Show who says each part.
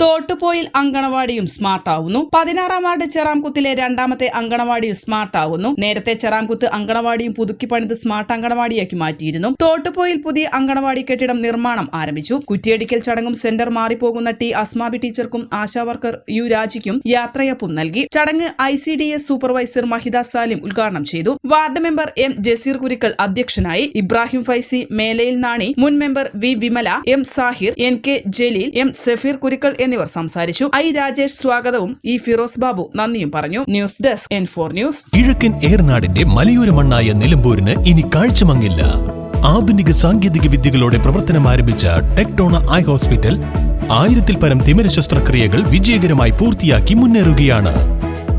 Speaker 1: Thottupoyil അങ്കണവാടിയും smart ആവുന്നു പതിനാറാം ward ചെറാംകുത്തിലെ രണ്ടാമത്തെ അങ്കണവാടിയും സ്മാർട്ട് ആവുന്നു നേരത്തെ ചെറാംകുത്ത് അങ്കണവാടിയും പുതുക്കി പണിത് സ്മാർട്ട് അങ്കണവാടിയാക്കി മാറ്റിയിരുന്നു. തോട്ടുപോയിൽ പുതിയ അങ്കണവാടി കെട്ടിടം നിർമ്മാണം ആരംഭിച്ചു. കുറ്റിയടിക്കൽ ചടങ്ങും സെന്റർ മാറിപ്പോകുന്ന ടി അസ്മാബി ടീച്ചർക്കും ആശാവർക്കർ യു രാജിക്കും യാത്രയപ്പും നൽകി. ചടങ്ങ് I C D S supervisor Mahida Salim ഉദ്ഘാടനം ചെയ്തു. Ward member M Jaseer Kurikkal അധ്യക്ഷനായി. ഇബ്രാഹിം ഫൈസി മേലയിൽ നാണി. മുൻ member V Vimala M Sahir N K Jaleel M Safeer Kurikkal എന്നിവർ സംസാരിച്ചു. ഐ രാജേഷ് സ്വാഗതവും ഇ ഫിറോസ് ബാബു നന്ദിയും പറഞ്ഞു. News desk N four news.
Speaker 2: കിഴക്കൻ ഏർനാടിന്റെ മലയോര മണ്ണായ നിലമ്പൂരിന് ഇനി കാഴ്ചമങ്ങില്ല. ആധുനിക സാങ്കേതിക വിദ്യകളോടെ പ്രവർത്തനം ആരംഭിച്ച ടെക്ടോണ ഐ ഹോസ്പിറ്റൽ ആയിരത്തിൽ പരം തിമിര ശസ്ത്രക്രിയകൾ വിജയകരമായി പൂർത്തിയാക്കി മുന്നേറുകയാണ്.